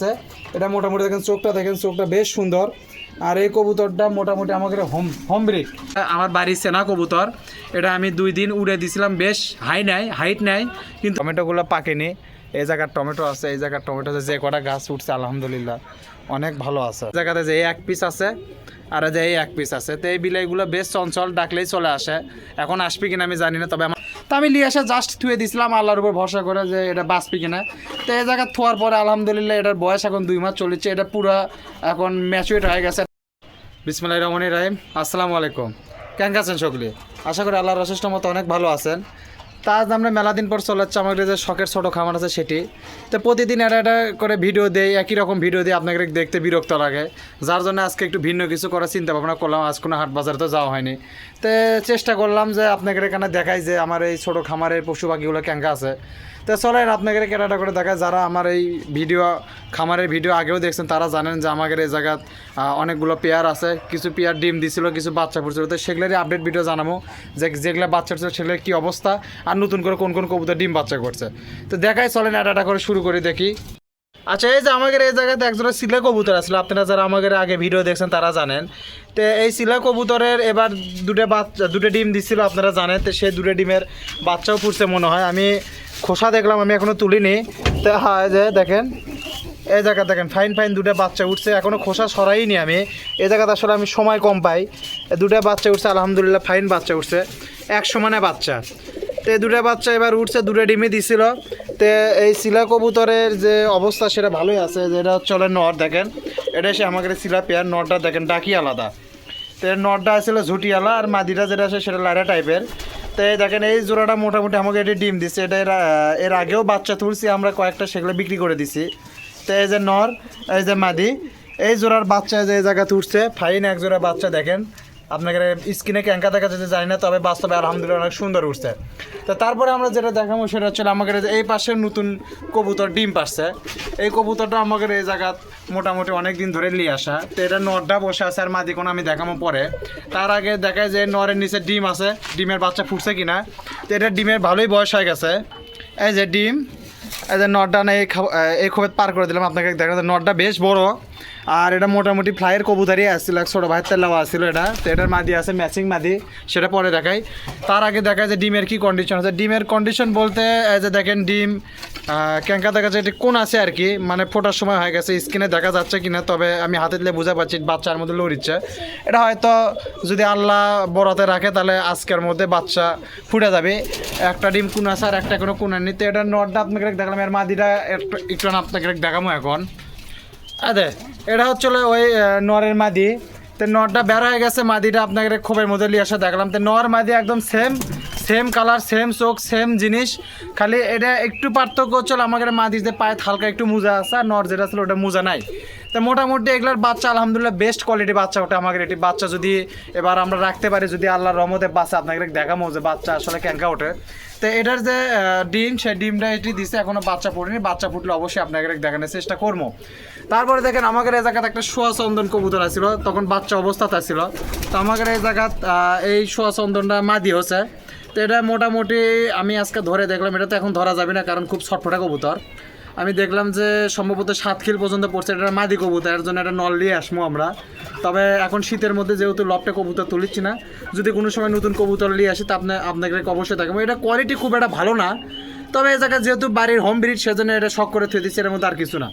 আছে। এটা মোটামুটি দেখেন চোখটা দেখেন চোখটা বেশ সুন্দর। আর এই কবুতরটা মোটামুটি আমাকে হোম হোম ব্রিক আমার বাড়ির সেনা কবুতর। এটা আমি দুই দিন উড়ে দিছিলাম, বেশ হাই নাই হাইট নাই, কিন্তু টমেটোগুলো পাকেনি। এই জায়গার টমেটো আছে, এই জায়গার টমেটো আছে, যে কটা গাছ উঠছে, আলহামদুলিল্লাহ, অনেক ভালো আছে। জায়গাতে যে এক পিস আছে, আর যে এই এক পিস আছে, তো এই বিলাইগুলো বেশ চঞ্চল, ডাকলেই চলে আসে। এখন আসবে কিনা আমি জানি না, তবে আমার তো আমি নিয়ে এসে জাস্ট থুয়ে দিছিলাম আল্লাহর উপর ভরসা করে যে এটা বাঁচবে কিনা। তো এই জায়গা থোয়ার পরে আলহামদুলিল্লাহ এটার বয়স এখন দুই মাস চলেছে, এটা পুরো এখন ম্যাচুয়েট হয়ে গেছে। বিসমুল্লাহ রহমান রাহিম, আসসালামু আলাইকুম। কেন আছেন সকলে? আশা করি আল্লাহর অশেষ্ট মতো অনেক ভালো আছেন। তা আজ আমরা মেলা দিন পর চলে যাচ্ছে আমাদের যে শখের ছোটো খামার আছে সেটি। তো প্রতিদিন এটা এটা করে ভিডিও দেই, একই রকম ভিডিও দিয়ে আপনাকে দেখতে বিরক্ত লাগে। যার জন্য আজকে একটু ভিন্ন কিছু করার চিন্তা ভাবনা করলাম, আজ কোনো হাট বাজারে তো যাওয়া হয়নি। তো চেষ্টা করলাম যে আপনাকে এখানে দেখাই যে আমার এই ছোটো খামারের পশু পাখিগুলো ক্যাঙ্কা আছে। তো চলেন আপনাকে কেনাটা করে দেখায়, যারা আমার এই ভিডিও, খামারের ভিডিও আগেও দেখছেন, তারা জানেন যে আমাদের এই জায়গাত অনেকগুলো পেয়ার আছে। কিছু পেয়ার ডিম দিছিল, কিছু বাচ্চা ফুটছিল তো সেগুলোরই আপডেট ভিডিও জানাব যে যেগুলো বাচ্চা ছিল সেগুলোর কী অবস্থা, আর নতুন করে কোন কোন কবুতর ডিম বাচ্চা করছে। তো দেখায়, চলেন এটা করে শুরু করে দেখি। আচ্ছা এই যে আমাদের এই জায়গাতে একজোড়া সিলা কবুতর আসলে আপনারা যারা আমাদের আগে ভিডিও দেখছেন তারা জানেন। তো এই সিলা কবুতরের এবার দুটো বাচ্চা, দুটো ডিম দিছিল, আপনারা জানেন, তো সেই দুটো ডিমের বাচ্চাও ফুটছে মনে হয়। আমি খোসা দেখলাম, আমি এখনও তুলিনি। তো হ্যাঁ যে দেখেন এই জায়গা দেখেন ফাইন ফাইন দুটো বাচ্চা উঠছে। এখনও খোসা সরাইনি আমি। এই জায়গাতে আসলে আমি সময় কম পাই। দুটো বাচ্চা উঠছে, আলহামদুলিল্লাহ ফাইন বাচ্চা উঠছে। এক সমানে বাচ্চা। তো দুটো বাচ্চা এবার উঠছে, দুটো ডিমে দিছিল। তো এই শিলা কবুতরের যে অবস্থা, সেটা ভালোই আছে। যেটা চলে নর, দেখেন। এটা সে আমাকে শিলা পেয়ার নরটা, দেখেন, ডাকি আলাদা। তো এর নরটা ছিল ঝুটিয়ালা আর মাদিটা যেটা আছে, সেটা লাইরা টাইপের। তো দেখেন, এই জোড়াটা মোটামুটি আমাকে এটি ডিম দিচ্ছে এটা এর আগেও বাচ্চা তুলছি, আমরা কয়েকটা সেগুলো বিক্রি করে দিছি। তো এই যে নর, এই যে মাদি, এই জোড়ার বাচ্চা যে এই জায়গাতে উঠছে, ফাইন এক জোড়া বাচ্চা দেখেন। আপনাকে স্কিনে ক্যাঙ্কা দেখা যেতে জানি না, তবে বাস্তবে আলহামদুলিল্লাহ অনেক সুন্দর উঠছে। তো তারপরে আমরা যেটা দেখাবো সেটা হচ্ছে আমাদের এই পাশের নতুন কবুতর ডিম পাচ্ছে এই কবুতরটা আমাদের এই জায়গা মোটামুটি অনেক দিন ধরে নিয়ে আসা। তো এটা নরটা বসে আছে আর মাদি কোনো আমি দেখাবো পরে। তার আগে দেখায় যে নরের নিচে ডিম আছে, ডিমের বাচ্চা ফুটছে কিনা। তো এটা ডিমের ভালোই বয়স হয়ে গেছে। এই যে ডিম এই যে নটটা না এই এই খোপে পার করে দিলাম। আপনাকে দেখা যায় নটটা বেশ বড়। আর এটা মোটামুটি ফ্লাইয়ের কবুতারই আসছিল এক ছোটো ভাইয়ের তেলাও আসছিল এটা। তো এটার মাদি আছে ম্যাচিং মাদি, সেটা পরে দেখাই। তার আগে দেখায় যে ডিমের কি কন্ডিশন আছে। ডিমের কন্ডিশন বলতে যে দেখেন ডিম ক্যাঙ্কা দেখা যাচ্ছে এটি কোন আছে আর কি মানে ফোটার সময় হয়ে গেছে, স্কিনে দেখা যাচ্ছে কিনা, তবে আমি হাতে দিলে বুঝতে পারছি বাচ্চার মধ্যে লড়িচ্ছে এটা হয়তো যদি আল্লাহ বড়াতে রাখে, তাহলে আজকের মধ্যে বাচ্চা ফুটে যাবে। একটা ডিম কোন আছে আর একটা কোনো কোন নিতে এটা নটটা আপনাকে দেখলাম, এর মাদিটা একটু- একটু আপনাকে দেখাবো এখন। আদে এটা হচ্ছে ওই নরের মাদি। তো নরটা বের হয়ে গেছে, মাদিটা আপনাকে খোপের মধ্যে নিয়ে আসা দেখলাম। তো নর মাদি একদম সেম সেম কালার সেম চোখ সেম জিনিস। খালি এটা একটু পার্থক্য হচ্ছে হলো আমাদের মাদিতে পায়ে হালকা একটু মোজা আছে, আর নর যেটা ছিল ওটা মোজা নাই। তো মোটামুটি এগুলোর বাচ্চা, আলহামদুলিল্লাহ বেস্ট কোয়ালিটি বাচ্চা ওটা আমাদের এটি। বাচ্চা যদি এবার আমরা রাখতে পারি, যদি আল্লাহর রহমতে বাচ্চা আপনাকে দেখাবো যে বাচ্চা আসলে ক্যাঙ্কা ওঠে। তো এটার যে ডিম, সেই ডিমটা এটি দিছে, এখনও বাচ্চা ফুটেনি বাচ্চা ফুটলে অবশ্যই আপনাকে দেখানোর চেষ্টা করব। তারপরে দেখেন আমাদের এই জায়গাতে একটা সোয়া চন্দন কবুতর আছিল, তখন বাচ্চা অবস্থাতে ছিল তো আমাদের এই জায়গাত এই সোয়া চন্দনটা মাদি হচ্ছে। তো এটা মোটামুটি আমি আজকে ধরে দেখলাম, এটা তো এখন ধরা যাবে না, কারণ খুব ছটফটা কবুতর। আমি দেখলাম যে সম্ভবত সাত খিল পর্যন্ত পড়ছে, এটা মাদি কবুতর, এর জন্য এটা নল নিয়ে আসব আমরা। তবে এখন শীতের মধ্যে যেহেতু লপটে কবুতর তুলিচ্ছি না, যদি কোনো সময় নতুন কবুতর নিয়ে আসি, তা আপনি আপনাকে অবশ্যই দেখাবো। এটা কোয়ালিটি খুব একটা ভালো না, তবে এই জায়গায় যেহেতু বাড়ির হোম ব্রিড সেজন্য এটা শখ করে থুয়ে দিচ্ছে, এর মধ্যে আর কিছু না।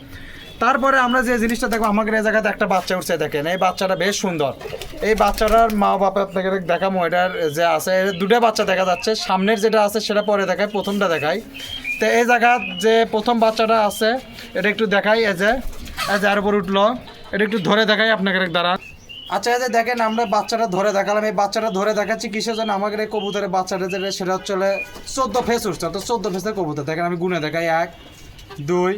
তারপরে আমরা যে জিনিসটা দেখব আমাদের এই জায়গাতে একটা বাচ্চা উঠছে, দেখেন। এই বাচ্চাটা বেশ সুন্দর। এই বাচ্চাটার মা বাবা আপনাকে দেখাবো এটার যে আছে দুটো বাচ্চা দেখা যাচ্ছে। সামনের যেটা আছে, সেটা পরে দেখায় প্রথমটা দেখাই। তো এই জায়গার যে প্রথম বাচ্চাটা আছে, এটা একটু দেখাই, এই যে এই যে আর উপর উঠল। এটা একটু ধরে দেখাই আপনাকে দাঁড়ান আচ্ছা এই যে দেখেন, আমরা বাচ্চাটা ধরে দেখালাম। এই বাচ্চাটা ধরে দেখাচ্ছি কিসের জন্য? আমাদের এই কবুতরের বাচ্চাটা যেটা সেটা হচ্ছে চোদ্দ ফেস উঠছে। তো চোদ্দ ফেসের কবুতর। দেখেন, আমি গুনে দেখাই, এক, দুই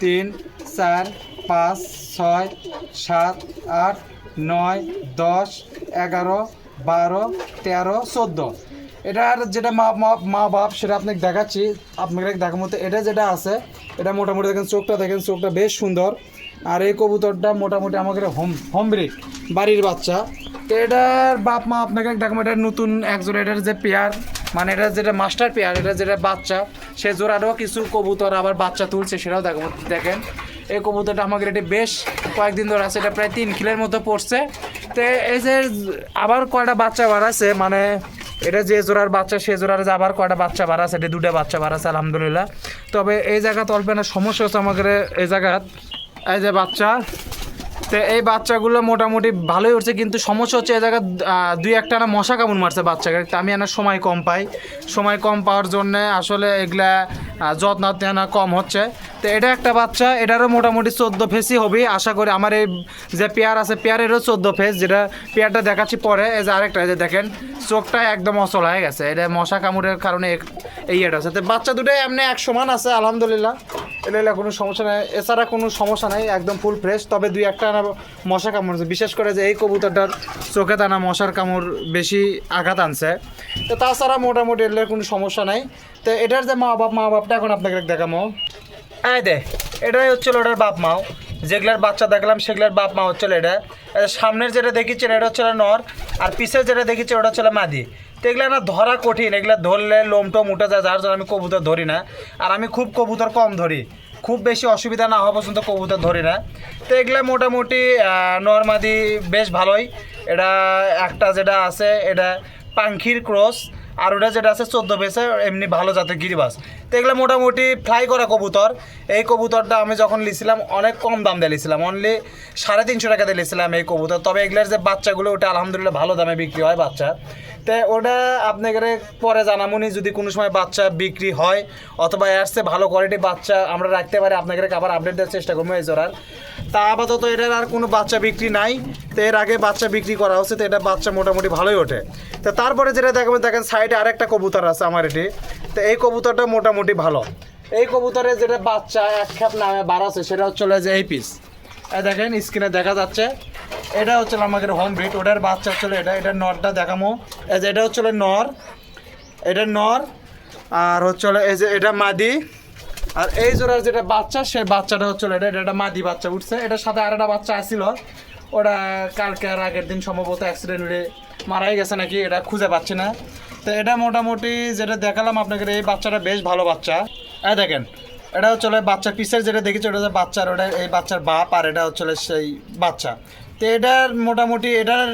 তিন, চার, পাঁচ, ছয়, সাত, আট, নয়, দশ, এগারো, বারো, তেরো, চোদ্দ। এটার যেটা মা মা- বাপ, সেটা আপনাকে দেখাচ্ছি। আপনাকে দেখার মতো এটা যেটা আছে, এটা মোটামুটি দেখেন চোখটা দেখেন চোখটা বেশ সুন্দর। আর এই কবুতরটা মোটামুটি আমাদের হোম হোম ব্রিড, বাড়ির বাচ্চা। তো এটার বাপ মা আপনাকে দেখাবো এটার নতুন একজন, এটার যে পেয়ার। মানে এটা যেটা মাস্টার পেয়ার এটা যেটা বাচ্চা, সে জোড়ারও কিছু কবুতর আবার বাচ্চা তুলছে, সেটাও দেখাবো, দেখেন। এই কবুতরটা আমাকে এটা বেশ কয়েকদিন ধরে আছে, এটা প্রায় তিন কিলোর মতো পড়ছে। তো এই যে আবার কয়টা বাচ্চা বাড়াছে মানে এটা যে জোড়ার বাচ্চা, সে জোড়ার যে আবার কয়টা বাচ্চা বাড়াছে এটা দুটা বাচ্চা বাড়াছে আলহামদুলিল্লাহ। তবে এই জায়গা অল্পে না, সমস্যা হচ্ছে আমাদের এই জায়গা এই যে বাচ্চা তো এই বাচ্চাগুলো মোটামুটি ভালোই উঠছে, কিন্তু সমস্যা হচ্ছে এই জায়গায় দুই একটা না মশা কামড় মারছে বাচ্চাকে। আমি এনার সময় কম পাই। সময় কম পাওয়ার জন্য আসলে এগুলা যত্ন নেওয়া কম হচ্ছে। তো এটা একটা বাচ্চা, এটারও মোটামুটি চোদ্দ ফেসই হবে। আশা করি আমার এই যে পেয়ার আছে, পেয়ারেরও চোদ্দ ফেস, যেটা পেয়ারটা দেখাচ্ছি পরে, এই যে আরেকটা যে দেখেন, চোখটা একদম অচল হয়ে গেছে। এটা মশা কামড়ের কারণে এই এটা আছে। তো বাচ্চা দুটোই এমনি এক সমান আছে, আলহামদুলিল্লাহ। এটা কোনো সমস্যা নেই। এছাড়া কোনো সমস্যা নেই, একদম ফুল ফ্রেশ তবে দুই একটা না মশা কামড়ছে বিশেষ করে যে এই কবুতরটার চোখে টানা মশার কামড় বেশি আঘাত আনছে। তো তাছাড়া মোটামুটি এর কোনো সমস্যা নাই। তো এটার যে মা বাপ মা বাপটা এখন আপনাকে দেখামো। এই দে, এটাই হচ্ছিল ওটার বাপ মাও যেগুলার বাচ্চা দেখলাম, সেগুলার বাপ মা হচ্ছিল এটা। সামনের যেটা দেখেছেন এটা হচ্ছিল নর। আর পিছের যেটা দেখেছি ওটা হচ্ছিল মাদি। তো এগুলো না ধরা কঠিন, এগুলো ধরলে লোম টোম উঠে যায়, যার জন্য আমি কবুতর ধরি না। আর আমি খুব কবুতর কম ধরি। খুব বেশি অসুবিধা না হওয়া পর্যন্ত কবুতর ধরি না। তো এগুলো মোটামুটি নর্মাদি বেশ ভালোই। এটা একটা যেটা আছে, এটা পাঙ্খির ক্রস। আর ওটা যেটা আছে, চোদ্দ পেসে এমনি ভালো জাতের গিরিবাস। তো এগুলো মোটামুটি ফ্লাই করা কবুতর। এই কবুতরটা আমি যখন লিছিলাম, অনেক কম দাম দিয়ে লিছিলাম। অনলি সাড়ে তিনশো টাকা দিয়ে লিছিলাম এই কবুতর। তবে এগুলোর যে বাচ্চাগুলো, ওটা আলহামদুলিল্লাহ ভালো দামে বিক্রি হয় বাচ্চা। তো ওটা আপনাদের পরে জানামুনি যদি কোনো সময় বাচ্চা বিক্রি হয়, অথবা আসছে ভালো কোয়ালিটির বাচ্চা আমরা রাখতে পারি আপনাদের আবার আপডেট দেওয়ার চেষ্টা করব, এই জোড়ার। তা আপাতত এটার আর কোনো বাচ্চা বিক্রি নাই। তো এর আগে বাচ্চা বিক্রি করা হচ্ছে, তো এটা বাচ্চা মোটামুটি ভালোই ওঠে। তো তারপরে যেটা দেখাবেন দেখেন সাইডে আরেকটা কবুতর আছে আমার এটি। তো এই কবুতরটা মোটামুটি ভালো। এই কবুতরের যেটা বাচ্চা এক খ্যাপ নামে বাড়াচ্ছে সেটা হচ্ছে যে এই পিস দেখেন স্ক্রিনে দেখা যাচ্ছে। এটা হচ্ছে আমাদের হোম ব্রিড ওটার বাচ্চা হচ্ছে এটা, এটার নরটা দেখামো। এটা হচ্ছে নর, এটা নর, আর হচ্ছে এই যে এটা মাদি। আর এই জোড়ার যেটা বাচ্চা, সেই বাচ্চাটা হচ্ছে এটা এটা মাদি বাচ্চা উঠছে এটার সাথে আর একটা বাচ্চা আসছিল ওটা কালকে আর আগের দিন সম্ভবত অ্যাক্সিডেন্ট হলে মারাই গেছে নাকি, এটা খুঁজে পাচ্ছি না। তো এটা মোটামুটি যেটা দেখালাম আপনাকে, এই বাচ্চাটা বেশ ভালো বাচ্চা। এই দেখেন, এটা হচ্ছে বাচ্চার পিসের যেটা দেখেছি, ওটা হচ্ছে বাচ্চার, ওটা এই বাচ্চার বাপ, আর এটা হচ্ছে সেই বাচ্চা। তো এটার মোটামুটি এটার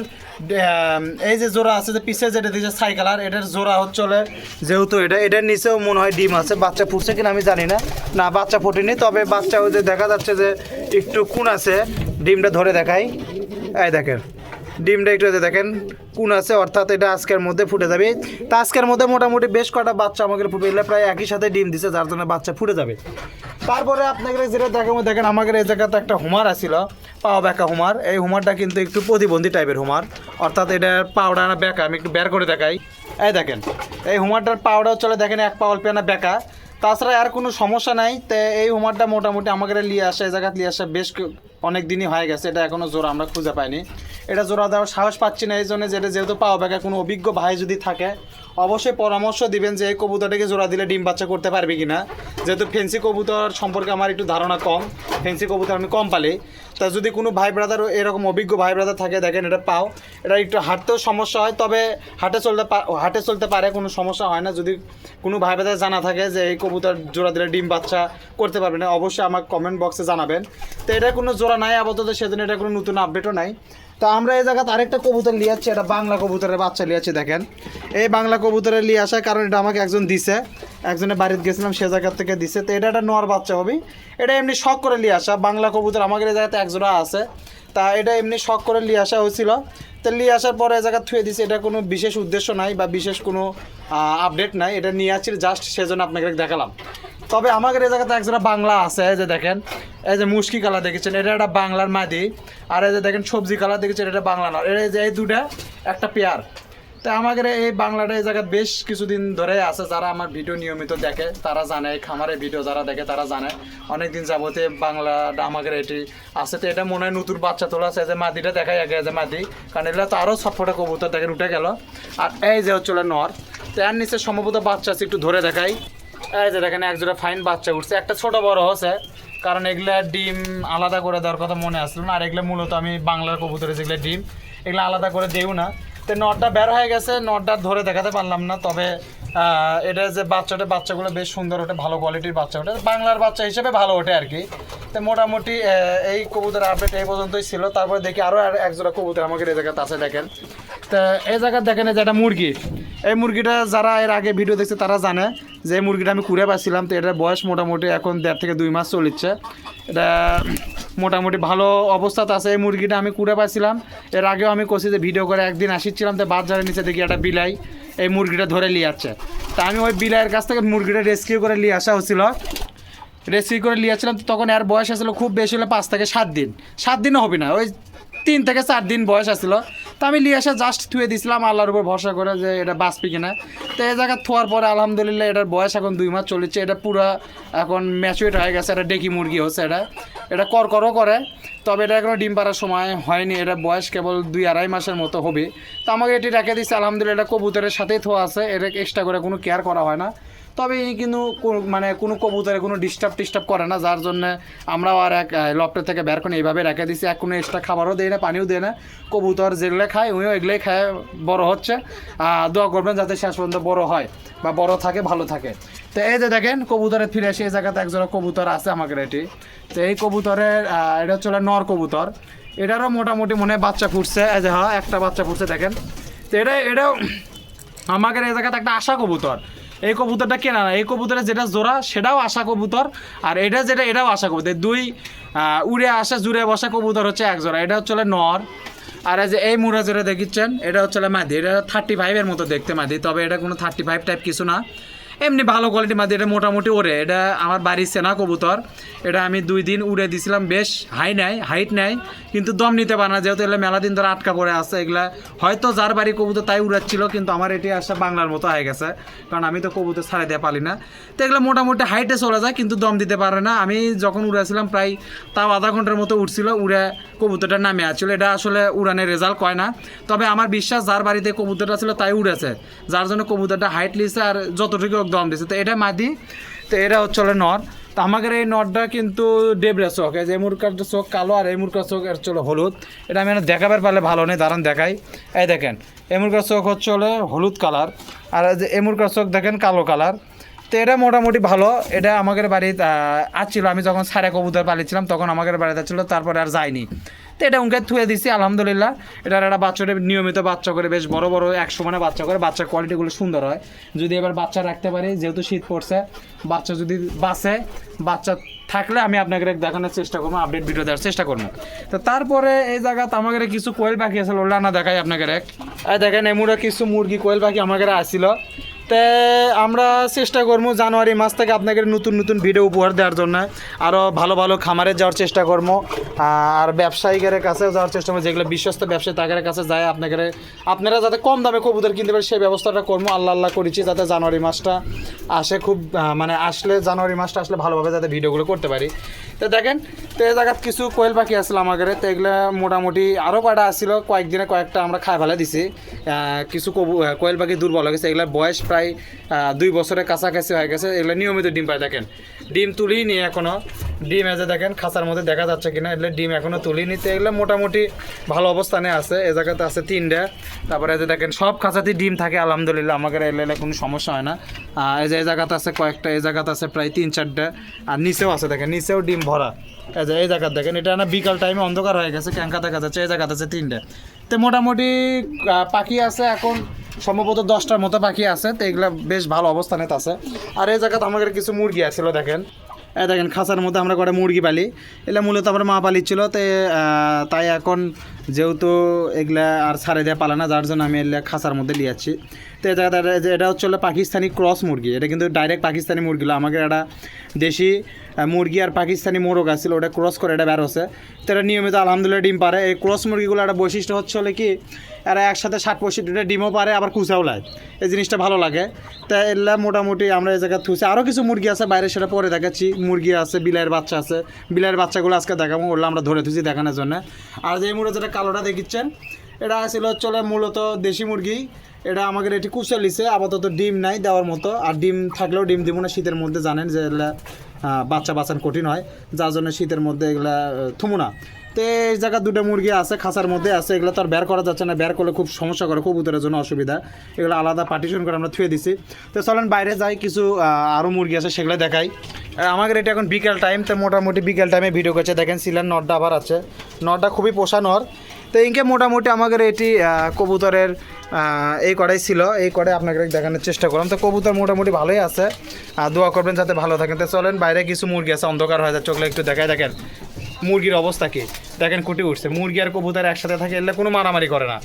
এই যে জোড়া আছে যে পিসে যেটা দিয়েছে ছাই কালার এটার জোড়া হচ্ছে যেহেতু এটা, এটার নিচেও মনে হয় ডিম আছে, বাচ্চা ফুটছে কিনা আমি জানি না। না, বাচ্চা ফুটেনি, তবে বাচ্চা ওই যে দেখা যাচ্ছে যে একটু খুন আছে, ডিমটা ধরে দেখাই। এই দেখেন। ডিমটা একটু দেখেন। কোন আছে, অর্থাৎ এটা আজকের মধ্যে ফুটে যাবে। তা আজকের মধ্যে মোটামুটি বেশ কটা বাচ্চা আমাকে ফুটে প্রায় একই সাথে ডিম দিছে, যার জন্য বাচ্চা ফুটে যাবে। তারপরে আপনাকে যেটা দেখাবো, দেখেন আমাদের এই জায়গাতে একটা হুমার আসছিল পাও ব্যাকা হুমার। এই হুমারটা কিন্তু একটু প্রতিবন্ধী টাইপের হুমার। অর্থাৎ এটার পাওটা না ব্যাকা আমি একটু বের করে দেখাই। এই দেখেন, এই হুমারটার পাওটা চলে, দেখেন এক পাওয়াল পেনা ব্যাকা তাছাড়া আর কোনো সমস্যা নাই, তো এই হুমারটা মোটামুটি আমাকে নিয়ে আসা, এই জায়গায় নিয়ে আসা বেশ অনেক দিনই হয়ে গেছে, এটা এখনও জোর আমরা খুঁজে পাইনি। এটা জোড়া দেওয়ার সাহস পাচ্ছি না, এই জন্য যেটা যেহেতু পাওয়া ব্যাগা কোনো অভিজ্ঞ ভাই যদি থাকে, অবশ্যই পরামর্শ দিবেন যে এই কবুতরটাকে জোড়া দিলে ডিম বাচ্চা করতে পারবে কি না যেহেতু ফেন্সি কবুতর সম্পর্কে আমার একটু ধারণা কম ফেন্সি কবুতর আমি কম পালি। তা যদি কোনো ভাই ব্রাদার এরকম অভিজ্ঞ ভাই ব্রাদার থাকে, দেখেন এটা পাও। এটা একটু হাঁটতেও সমস্যা হয়, তবে হাঁটে চলতে হাঁটে চলতে পারে, কোনো সমস্যা হয় না। যদি কোনো ভাই ব্রাদার জানা থাকে যে এই কবুতর জোড়া দিলে ডিম বাচ্চা করতে পারবে না, অবশ্যই আমার কমেন্ট বক্সে জানাবেন। তো এটা কোনো জোড়া নাই, আপাতত সেদিন এটা কোনো নতুন আপডেটও নাই। তা আমরা এই জায়গাতে আরেকটা কবুতর নিয়ে যাচ্ছি এটা বাংলা কবুতরের বাচ্চা নিয়ে যাচ্ছি দেখেন। এই বাংলা কবুতরের নিয়ে আসার কারণ এটা আমাকে একজন দিছে, একজনের বাড়িতে গেছিলাম, সে জায়গার থেকে দিছে। তো এটা একটা নর বাচ্চা হবে। এটা এমনি শখ করে নিয়ে আসা, বাংলা কবুতর আমাদের এই জায়গাতে একজোড়া আছে। তা এটা এমনি শখ করে নিয়ে আসা হয়েছিল। তো নিয়ে আসার পরে এই জায়গা থুয়ে দিছে, এটা কোনো বিশেষ উদ্দেশ্য নাই বা বিশেষ কোনো আপডেট নাই। এটা নিয়ে আসছি জাস্ট সেজন্য আপনাকে দেখালাম। তবে আমাদের এই জায়গাতে একজোড়া বাংলা আছে, এই যে দেখেন। এই যে মুশকি কালার দেখেছেন, এটা একটা বাংলার মাদি। আর এই যে দেখেন, সবজি কালার দেখেছেন, এটা বাংলা নয় এই যে এই দুটা একটা পেয়ার। তো আমাদের এই বাংলাটা এই জায়গায় বেশ কিছুদিন ধরে আছে, যারা আমার ভিডিও নিয়মিত দেখে, তারা জানে, এই খামারের ভিডিও যারা দেখে, তারা জানে। অনেক দিন যাবতে বাংলাটা আমাদের এটি আছে। তো এটা মনে হয় নতুন বাচ্চা তোলা আছে যে মাদিটা দেখাই আগে যে মাদি। কারণ এগুলো তো আরও ছটফটে কবুতর, দেখেন, উঠে গেল। আর এই যে হচ্ছে নর। তো এর নিচে সম্ভবত বাচ্চা আছে, একটু ধরে দেখাই। এই যে দেখেন, একজোড়া ফাইন বাচ্চা উঠছে। একটা ছোট বড় হচ্ছে, কারণ এগুলা ডিম আলাদা করে দেওয়ার কথা মনে আসলো না, আর এগুলো মূলত আমি বাংলার কবুতরে যেগুলো ডিম, এগুলো আলাদা করে দেও না। তো নটটা বের হয়ে গেছে, নটটা ধরে দেখাতে পারলাম না, তবে এটা যে বাচ্চাটা, বাচ্চাগুলো বেশ সুন্দর ওঠে, ভালো কোয়ালিটির বাচ্চা ওঠে। বাংলার বাচ্চা হিসেবে ভালো ওঠে আর কি। তো মোটামুটি এই কবুতর আপডেট এই পর্যন্তই ছিল। তারপরে দেখি আরও এক জোড়া কবুতর আমাকে এই জায়গাতে আছে দেখেন। তো এই জায়গায় দেখেন যে একটা মুরগি। এই মুরগিটা যারা এর আগে ভিডিও দেখছে তারা জানে যে মুরগিটা আমি কুড়ে পাচ্ছিলাম, তো এটার বয়স মোটামুটি এখন দেড় থেকে দুই মাস চলিচ্ছে। এটা মোটামুটি ভালো অবস্থাতে আছে এই মুরগিটা, আমি কুড়ে পাচ্ছিলাম। এর আগেও আমি কষি যে ভিডিও করে একদিন আসিচ্ছিলাম, তো বাজারের নিচে দেখি একটা বিলাই এই মুরগিটা ধরে নিয়ে যাচ্ছে। তা আমি ওই বিলাইয়ের কাছ থেকে মুরগিটা রেস্কিউ করে নিয়ে আসা হচ্ছিল। রেসিপি করে নিয়েছিলাম তো তখন এর বয়স আসলে খুব বেশি হলে পাঁচ থেকে সাত দিন। সাত দিনও হবে না, ওই তিন থেকে চার দিন বয়স আসছিল। তো আমি নিয়ে এসে জাস্ট থুয়ে দিছিলাম আল্লাহর উপর ভরসা করে যে এটা বাঁচবি কিনা। তো এই জায়গা থোয়ার পরে আলহামদুলিল্লাহ এটার বয়স এখন দুই মাস চলেছে, এটা পুরো এখন ম্যাচুয়েট হয়ে গেছে, এটা ডেকি মুরগি হচ্ছে এটা। এটা করকরও করে, তবে এটা এখনও ডিম পাড়ার সময় হয়নি, এটা বয়স কেবল দুই আড়াই মাসের মতো হবে। তো আমাকে এটি রেখে দিচ্ছে আলহামদুলিল্লাহ এটা কবুতরের সাথেই থোয়া আছে, এটা এক্সট্রা করে কোনো কেয়ার করা হয় না। তবে এই কিন্তু মানে কোনো কবুতরে কোনো ডিস্টার্ব টিস্টার্ব করে না, যার জন্য আমরাও আর এক লফটের থেকে বের করে এইভাবে রেখে দিছি। এক কোনো এক্সট্রা খাবারও দেয় না, পানিও দেয় না। কবুতর যেগুলো খায়, উনিও এগুলোই খায়, বড় হচ্ছে। আর দোয়া করবেন যাতে শেষ পর্যন্ত বড় হয় বা বড় থাকে, ভালো থাকে। তো এই যে দেখেন কবুতরের ফিরে এসে এই জায়গাতে একজোড়া কবুতর আছে আমাকে এটি তো এই কবুতরের এটা হচ্ছে নর কবুতর। এটারও মোটামুটি মনে বাচ্চা ফুটছে এই যে হ্যাঁ একটা বাচ্চা ফুটছে দেখেন। তো এটা, এটাও আমাদের এই জায়গাতে একটা আশা কবুতর। এই কবুতরটা কেনা না। এই কবুতরের যেটা জোড়া, সেটাও আশা কবুতর। আর এটা যেটা, এটাও আশা কবুতর। দুই উড়ে আসা, জুড়ে বসা কবুতর হচ্ছে এক জোড়া। এটা হচ্ছে নর। আর যে এই মুড়া জোড়া দেখিচ্ছেন, এটা হচ্ছে মাদি। এটা থার্টি ফাইভের মতো দেখতে মাদি, তবে এটা কোনো থার্টি ফাইভ টাইপ কিছু না। এমনি ভালো কোয়ালিটি মাদি এটা মোটামুটি ওরে, এটা আমার বাড়ির সেনা কবুতর। এটা আমি দুই দিন উড়ে দিছিলাম, বেশ হাই নাই হাইট নাই, কিন্তু দম নিতে পারে না, যেহেতু এগুলো মেলা দিন ধরে আটকা পড়ে আছে, এগুলা হয়তো যার বাড়ি কবুতর তাই উড়াচ্ছিল, কিন্তু আমার এটি আসা বাংলার মতো হয়ে গেছে, কারণ আমি তো কবুতর ছাড়াই দিয়ে পারি না। তো এগুলো মোটামুটি হাইটে চলে যায়, কিন্তু দম দিতে পারে না। আমি যখন উড়াছিলাম, প্রায় তাও আধা ঘণ্টার মতো উঠছিল উড়ে কবুতরটা নামে আসছিল এটা আসলে উড়ানের রেজাল্ট কয় না। তবে আমার বিশ্বাস, যার বাড়িতে কবুতরটা ছিল তাই উড়েছে, যার জন্য কবুতরটা হাইট লিছে আর যতটুকু ওকে দম দিছে। তো এটা মাদি, তো এটা হচ্ছে নর। তো আমাদের এই নটটা কিন্তু ডেবরা চোখ, এই যে মুরকার চোখ কালো আর এই মুরকার চোখ এর চলো হলুদ। এটা আমি দেখাবার পারলে ভালো নেই, দাঁড়ান দেখাই। এই দেখেন, এই মুরকার চোখ হচ্ছে হলো হলুদ কালার, আর যে এই মুরকার চোখ দেখেন কালো কালার। তো এটা মোটামুটি ভালো, এটা আমাদের বাড়িতে আসছিল আমি যখন সারে কবুতর পালিয়েছিলাম, তখন আমাদের বাড়িতে ছিল তারপরে আর যায়নি। তো এটা উনকে থুয়ে দিছি, আলহামদুলিল্লাহ। এটার একটা বাচ্চাটা নিয়মিত বাচ্চা করে বেশ বড় বড় একশো মানে বাচ্চা করে বাচ্চার কোয়ালিটিগুলো সুন্দর হয়। যদি এবার বাচ্চা রাখতে পারি, যেহেতু শীত পড়ছে, বাচ্চা যদি বাঁচে, বাচ্চা থাকলে আমি আপনাকে দেখানোর চেষ্টা করব, আপডেট ভিডিও দেওয়ার চেষ্টা করব। তো তারপরে এই জায়গাতে আমাদের কিছু কোয়েল পাখি আছে ওগুলো না দেখাই আপনাকে এক। দেখেন এমুরা কিছু মুরগি কোয়েল পাখি আমাদের আসছিল তে আমরা চেষ্টা করব জানুয়ারি মাস থেকে আপনাদের নতুন নতুন ভিডিও উপহার দেওয়ার জন্য। আরও ভালো ভালো খামারে যাওয়ার চেষ্টা করব আর ব্যবসায়ীদের কাছেও যাওয়ার চেষ্টা করব যেগুলো বিশ্বস্ত ব্যবসায়ী, তাদের কাছে যায় আপনাদের আপনারা যাতে কম দামে কবুতর কিনতে পারে, সেই ব্যবস্থাটা করব আল্লাহ আল্লাহ করেছি যাতে জানুয়ারি মাসটা আসে খুব মানে আসলে জানুয়ারি মাসটা আসলে ভালোভাবে যাতে ভিডিওগুলো করতে পারি। তো দেখেন, তো এই জায়গাত কিছু কোয়েল পাখি আসলো আমাদের, তো এগুলো মোটামুটি আরও কয়টা আসছিল, কয়েকদিনে কয়েকটা আমরা খায় ফেলে দিছি। কিছু কবু, কোয়েল পাখি দুর্বল হয়ে গেছে, এগুলোর বয়স প্রায় আহ, দুই বছরের কাছাকাছি হয়ে গেছে। এগুলো নিয়মিত ডিম পায় দেখেন। ডিম তুলিই নি এখনও। ডিম এজে দেখেন খাঁচার মধ্যে দেখা যাচ্ছে কিনা এগুলো ডিম এখনও তুলিনি। তো এগুলো মোটামুটি ভালো অবস্থানে আছে। এ জায়গাতে আছে তিনটা। তারপরে এই যে দেখেন সব খাঁচাতেই ডিম থাকে আলহামদুলিল্লাহ। আমাদের এলে কোনো সমস্যা হয় না। এই যে এই জায়গাতে আছে কয়েকটা এই জায়গাতে আছে প্রায় তিন চারটা। আর নিচেও আছে দেখেন নিচেও ডিম ভরা। এই যে এই জায়গাতে দেখেন এটা না বিকাল টাইমে অন্ধকার হয়ে গেছে ক্যাঙ্কা দেখা যাচ্ছে এই জায়গাতে আছে তিনটে। তো মোটামুটি পাখি আছে এখন সম্ভবত দশটার মতো পাখি আছে, তো এগুলো বেশ ভালো অবস্থানে আছে। আর এই জায়গাতে আমাদের কিছু মুরগি আছিল দেখেন। দেখেন, খাঁচার মধ্যে আমরা কটা মুরগি পালি। এগুলো মূলত আমরা মা পালিচ্ছিল, তো তাই এখন যেহেতু এগুলা আর ছাড়ে দেওয়া পালে না, যার জন্য আমি এগুলা খাঁচার মধ্যে নিয়ে যাচ্ছি। তো এটা- এটা হচ্ছে হলো পাকিস্তানি ক্রস মুরগি, এটা কিন্তু ডাইরেক্ট পাকিস্তানি মুরগি হলো আমাকে একটা দেশি মুরগি আর পাকিস্তানি মোরগ আছিল ওটা ক্রস করে এটা বের হচ্ছে। তো এটা নিয়মিত আলহামদুলিল্লাহ ডিম পারে। এই ক্রস মুরগিগুলো একটা বৈশিষ্ট্য হচ্ছে হলে কি এরা একসাথে ষাট পঁয়ষট্টিটা ডিমও পারে, আবার কুচাও লাগে এই জিনিসটা ভালো লাগে। তা এগুলা মোটামুটি আমরা এই জায়গায় থুছি আরও কিছু মুরগি আছে, বাইরে সেটা পরে দেখাচ্ছি। মুরগি আছে, বিলাইয়ের বাচ্চা আছে। বিলাইয়ের বাচ্চাগুলো আজকে দেখাবো, ওগুলো আমরা ধরে থুছি দেখানোর জন্য। আর যে মুরগি যেটা কালোটা দেখিচ্ছেন এটা ছিল চলে মূলত দেশি মুরগি। এটা আমাদের এটি কুচা লিছে, আপাতত ডিম নাই দেওয়ার মতো। আর ডিম থাকলেও ডিম দিব না, শীতের মধ্যে জানেন যে এগুলা বাচ্চা বাঁচান কঠিন হয়। যার জন্য শীতের মধ্যে এগুলা থুমু না। তো এই জায়গা দুটো মুরগি আছে, খাঁচার মধ্যে আছে, এগুলো তো আর বের করা যাচ্ছে না। বের করলে খুব সমস্যা করে, খুব কবুতরের জন্য অসুবিধা। এগুলো আলাদা পার্টিশন করে আমরা থুয়ে দিছি। তো চলেন বাইরে যাই, কিছু আরও মুরগি আছে, সেগুলো দেখাই। আমাদের এটা এখন বিকেল টাইম তো মোটামুটি বিকেল টাইমে ভিডিও করছে। দেখেন সিলার নটটা আবার আছে। নটটা খুবই পোষা নর। তো ইনকে মোটামুটি আমাদের এটি কবুতরের এই কড়াই ছিল। এই কড়াই আপনাকে দেখানোর চেষ্টা করলাম। তো কবুতর মোটামুটি ভালোই আছে। দোয়া করবেন যাতে ভালো থাকেন তো চলেন, বাইরে কিছু মুরগি আছে, অন্ধকার হয়ে যাচ্ছে। ওগুলো একটু দেখায় দেখেন। মুরগির অবস্থা কি? দেখেন কুটি উঠছে। মুরগি আর কবুতর একসাথে থাকে, এলে কোনো মারামারি করে না।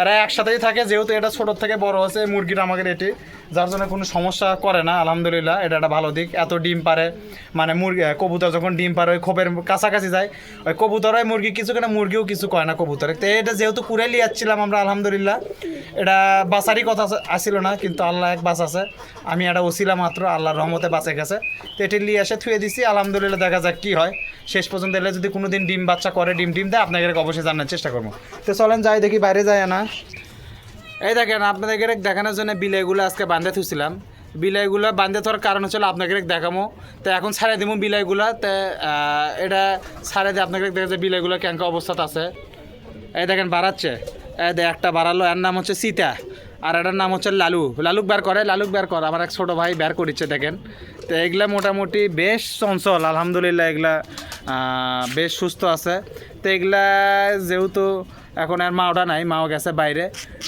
এরা একসাথেই থাকে, যেহেতু এটা ছোটোর থেকে বড় হচ্ছে মুরগিটা আমাদের এটি। যার জন্য কোনো সমস্যা করে না, আলহামদুলিল্লাহ, এটা একটা ভালো দিক। এত ডিম পারে মানে মুরগি কবুতর যখন ডিম পারে, ওই খোপের কাছাকাছি যায়, ওই কবুতর হয় মুরগি কিছু কেনা মুরগিও কিছু কয় না কবুতরে। তো এটা যেহেতু কুড়ে লিয়ে যাচ্ছিলাম আমরা, আলহামদুলিল্লাহ, এটা বাঁচারই কথা আসছিল না, কিন্তু আল্লাহ এক বাস আছে। আমি এটা ওসিলা মাত্র, আল্লাহর রহমতে বাঁচে গেছে। তো এটি নিয়ে এসে থুয়ে দিছি, আলহামদুলিল্লাহ, দেখা যাক কী হয়। শেষ পর্যন্ত এলে যদি কোনো দিন ডিম বাচ্চা করে ডিম ডিম দেয়, আপনাকে অবশ্যই জানার চেষ্টা করব। তো চলেন, যাই দেখি, বাইরে যায় না। এই দেখেন আপনাদের দেখানোর জন্য বিলাইগুলো আজকে বান্ধে থুছিলাম বিলাইগুলো বান্ধে থাকার কারণ হচ্ছে আপনাকে দেখামো। তো এখন ছাড়ে দিব বিলাইগুলা। তো এটা ছাড়ে দিয়ে আপনাকে দেখা যায় বিলাইগুলো ক্যাঙ্কা অবস্থাতে আছে। এই দেখেন, বাড়াচ্ছে। এই দেখ, একটা বাড়ালো, এর নাম হচ্ছে সীতা। আর এটার নাম হচ্ছে লালু। লালুক বের করে, লালুক বের কর। আমার এক ছোটো ভাই বের করিচ্ছে, দেখেন। তো এগুলা মোটামুটি বেশ চঞ্চল, আলহামদুলিল্লাহ এগুলা বেশ সুস্থ আছে। তো এগুলা যেহেতু এখন আর মাওটা নাই, মাও গেছে বাইরে,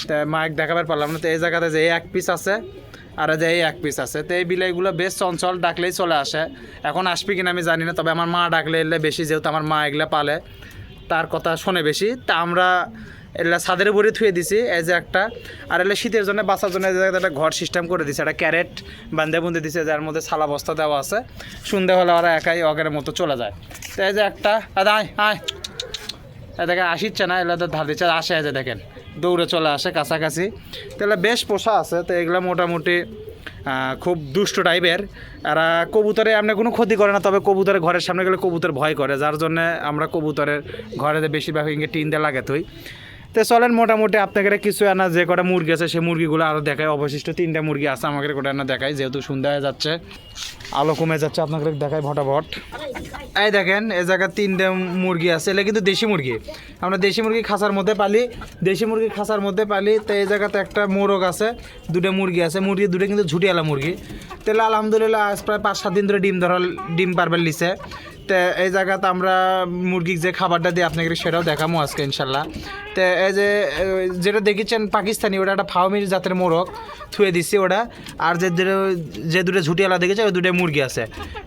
তো মাকে দেখাবার পারলাম না। তো এই জায়গাতে যে এক পিস আছে, আর যে এই এক পিস আছে। তো এই বিলাইগুলো বেশ চঞ্চল, ডাকলেই চলে আসে। এখন আসবে কিনা আমি জানি না, তবে আমার মা ডাকলে এলে বেশি, যেহেতু আমার মা এগুলা পালে, তার কথা শোনে বেশি। তা আমরা এগুলা ছাদের উপরে থুয়ে দিছি যে একটা। আর এলে শীতের জন্য, বাঁচার জন্য একটা ঘর সিস্টেম করে দিছে, একটা ক্যারেট বান্ধে বুন্ধে দিছে, যার মধ্যে ছালা বস্তা দেওয়া আছে। সন্ধে হলে ওরা একাই অগের মতো চলে যায়। তো এই যে একটা আয় আয়। দেখেন, আসিচ্ছে না এগুলো তো ধার দিচ্ছে, আসে আছে দেখেন, দৌড়ে চলে আসে কাছাকাছি। তাহলে বেশ পোষা আছে, তো এগুলো মোটামুটি খুব দুষ্ট টাইপের এরা কবুতরে আমরা কোনো ক্ষতি করে না, তবে কবুতরের ঘরের সামনে গেলে কবুতর ভয় করে, যার জন্য আমরা কবুতরের ঘরে বেশিরভাগ ইঙ্গে টিন দিয়ে লাগে তুই তো চলেন, মোটামুটি আপনাকে কিছু আনা, যে কটা মুরগি আছে, সেই মুরগিগুলো আরও দেখায় অবশিষ্ট তিনটা মুরগি আছে, আমাকে কটা আনা দেখায় যেহেতু সন্ধ্যা হয়ে যাচ্ছে। আলো কমে যাচ্ছে, আপনাকে দেখায় ভটাভট। এই দেখেন, এ জায়গায় তিনটে মুরগি আছে, এগুলো কিন্তু দেশি মুরগি। আমরা দেশি মুরগি খাঁচার মধ্যে পালি, দেশি মুরগি খাঁচার মধ্যে পালি, তো এই জায়গাতে একটা মোরগ আছে, দুটো মুরগি আছে, মুরগি দুটো কিন্তু ঝুটিয়ালা মুরগি। তাহলে আলহামদুলিল্লাহ, আজ প্রায় পাঁচ সাত দিন ধরে ডিম ধরা, ডিম পারবার লিছে। তো এই জায়গাতে আমরা মুরগির যে খাবারটা দিই আপনাকে সেটাও দেখাবো আজকে, ইনশাল্লাহ। তো এই যে যেটা দেখেছেন পাকিস্তানি, ওটা একটা ফাউমির জাতের মোরগ, থুয়ে দিচ্ছি ওটা। আর যে দুটো যে দুটো ঝুটিয়ালা দেখেছে, ওই দুটো মুরগি আছে।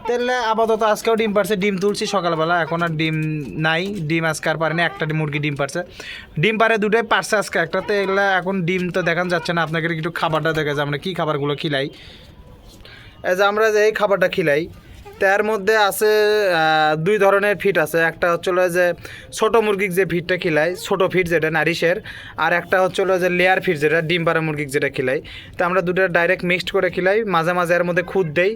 তাহলে আপাতত আজকেও ডিম পারছে, ডিম তুলছি সকালবেলা, এখন আর ডিম নাই, ডিম আজকে আর পারেনি, একটা মুরগি ডিম পারছে। ডিম পারে দুটোই পারছে আজকে একটা তো এগুলো এখন ডিম তো দেখান যাচ্ছে না, আপনাকে একটু খাবারটা দেখা যায় আমরা কী খাবারগুলো খিলাই। এই যে আমরা যে এই খাবারটা খিলাই তার মধ্যে আছে দুই ধরনের ফিট আছে। একটা হচ্ছিল যে ছোট মুরগির যে ফিটটা খিলাই, ছোট ফিট যেটা নারিশের, আর একটা হচ্ছিল যে লেয়ার ফিট যেটা, ডিম পাড়া মুরগির যেটা খিলাই। তো আমরা দুটো ডাইরেক্ট মিক্সড করে খিলাই, মাঝে মাঝে এর মধ্যে খুদ দেই।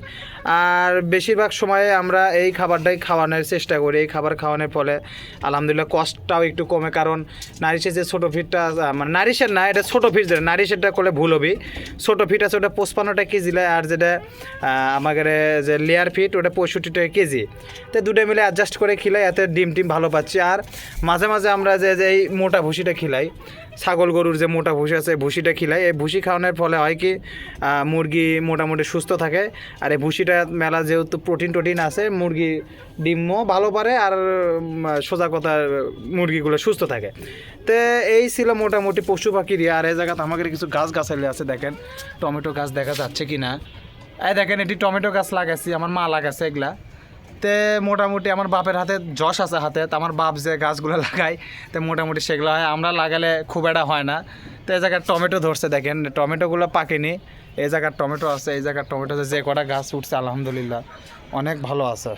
আর বেশিরভাগ সময়ে আমরা এই খাবারটাই খাওয়ানোর চেষ্টা করি। এই খাবার খাওয়ানোর ফলে আলহামদুলিল্লাহ কষ্টটাও একটু কমে, কারণ নারিশের যে ছোটো ফিটটা মানে নারিশের না, এটা ছোটো ফিট যেটা, নারিশেরটা করলে ভুল হবে। ছোটো ফিট আছে, ওটা পঁচপান্নটা কেজি আর যেটা আমাদের যে লেয়ার ফিট, ওটা পঁয়ষট্টি টাকা কেজি। তো দুটো মিলে অ্যাডজাস্ট করে খিলাই, এতে ডিম টিম ভালো পাচ্ছি। আর মাঝে মাঝে আমরা যে যে এই মোটা ভুসিটা খিলাই, ছাগল গরুর যে মোটা ভুসি আছে ভুসিটা খিলাই। এই ভুসি খাওয়ানোর ফলে হয় কি মুরগি মোটামুটি সুস্থ থাকে। আর এই ভুসিটা মেলা যেহেতু প্রোটিন টোটিন আছে, মুরগি ডিমও ভালো পারে আর সোজা কথা, মুরগিগুলো সুস্থ থাকে। তো এই ছিল মোটামুটি পশু পাখির ইয়ে। আর এই জায়গাতে আমাদের কিছু গাছ গাছালি আছে, দেখেন। টমেটো গাছ দেখা যাচ্ছে কি না এই দেখেন, এটি টমেটো গাছ লাগাইছি, আমার মা লাগাছে এগুলা। তে মোটামুটি আমার বাপের হাতে যশ আছে হাতে, তো আমার বাপ যে গাছগুলো লাগায়, তো মোটামুটি সেগুলো হয়। আমরা লাগালে খুব একটা হয় না। তো এই জায়গায় টমেটো ধরছে, দেখেন, টমেটোগুলো পাকেনি। এই জায়গার টমেটো আছে, এই জায়গার টমেটো আছে যে কটা গাছ উঠছে, আলহামদুলিল্লাহ, অনেক ভালো আছে।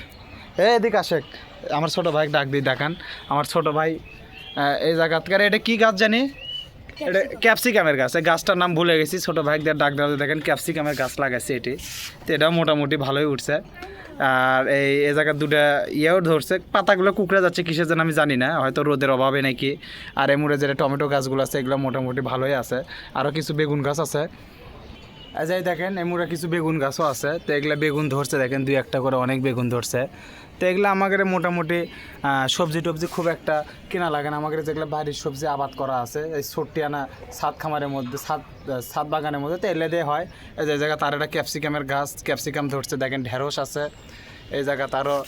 এই এদিক আসে আমার ছোটো ভাই ডাক দিই দেখান আমার ছোট ভাই এই জায়গা এটা কি গাছ জানি? এটা ক্যাপসিকামের গাছ। গাছটার নাম ভুলে গেছি, ছোটো ভাইদের ডাক দেওয়া দেখেন ক্যাপসিকামের গাছ লাগাইছে এটি। তো এটাও মোটামুটি ভালোই উঠছে। আর এই এ জায়গার দুটা ইয়েও ধরছে। পাতাগুলো কুকড়ে যাচ্ছে, কিসের জন্য আমি জানি না। হয়তো রোদের অভাবে নাকি। আর এমুড়ে যেটা টমেটো গাছগুলো আছে, এগুলো মোটামুটি ভালোই আছে। আরও কিছু বেগুন গাছ আছে। এই যে দেখেন এমুরা কিছু বেগুন গাছও আছে। তো এগুলা বেগুন ধরছে, দেখেন দুই একটা করে অনেক বেগুন ধরছে। তো এগুলো আমাদের মোটামুটি সবজি টবজি খুব একটা কেনা লাগে না। আমাদের যেগুলো বাড়ির সবজি আবাদ করা আছে, এই ছোট্টি আনা সাত খামারের মধ্যে, সাত সাত বাগানের মধ্যে, তো এলে দিয়ে হয়। এই যে জায়গা তার একটা ক্যাপসিকামের গাছ, ক্যাপসিকাম ধরছে, দেখেন ঢেঁড়স আছে। এই জায়গা তারও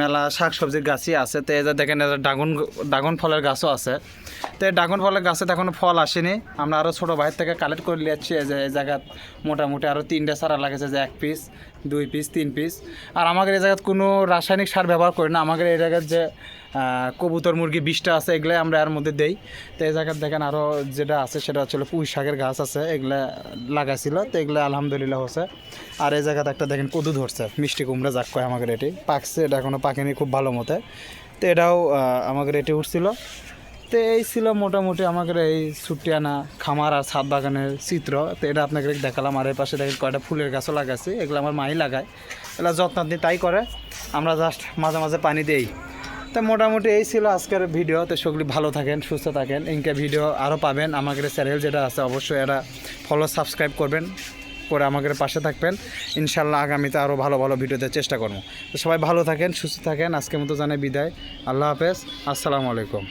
মেলা শাক সবজির গাছই আছে। তো এই যে, দেখেন ড্রাগন ড্রাগন ফলের গাছও আছে। তো এই ড্রাগন ফলের গাছে তো এখনও ফল আসেনি। আমরা আরও ছোটো ভাইয়ের থেকে কালেক্ট করে নিয়েছি এই যে, এই জায়গাত মোটামুটি আরও তিনটে সারা লাগেছে, যে এক পিস দুই পিস তিন পিস আর আমাদের এই জায়গাত কোনো রাসায়নিক সার ব্যবহার করি না। আমাদের এই জায়গার যে কবুতর, মুরগি বিষটা আছে এগুলো আমরা এর মধ্যে দেই। তো এই জায়গায় দেখেন আরও যেটা আছে, সেটা হচ্ছে পুঁই শাকের গাছ আছে, এগুলা লাগাইছিল। তো এগুলো আলহামদুলিল্লাহ হচ্ছে আর এই জায়গাতে একটা দেখেন কদু ধরছে, মিষ্টি কুমড়া, যাক কয় আমাদের এটি। পাকছে, এটা এখনও পাকেনি খুব ভালো মতে। তো এটাও আমাদের এটি উঠছিল। তো এই ছিল মোটামুটি আমাদের এই সুটিয়ানা খামার আর ছাদ বাগানের চিত্র। তো এটা আপনাকে দেখালাম, আর এর পাশে দেখেন কয়টা ফুলের গাছও লাগাচ্ছি এগুলো আমার মাই লাগায়। এগুলো যত্ন যত্নান্তি তাই করে, আমরা জাস্ট মাঝে মাঝে পানি দেই। তো মোটামুটি এই ছিল আজকের ভিডিও তো সকলে ভালো থাকেন, সুস্থ থাকেন। ইনকে ভিডিও আরও পাবেন। আমাদের চ্যানেল যেটা আছে, অবশ্যই এরা ফলো সাবস্ক্রাইব করবেন, করে আমাদের পাশে থাকবেন। ইনশাল্লাহ আগামীতে আরও ভালো ভালো ভিডিওতে চেষ্টা করব। তো সবাই ভালো থাকেন, সুস্থ থাকেন। আজকের মতো জানাই বিদায়। আল্লাহ হাফেজ। আসসালামু আলাইকুম।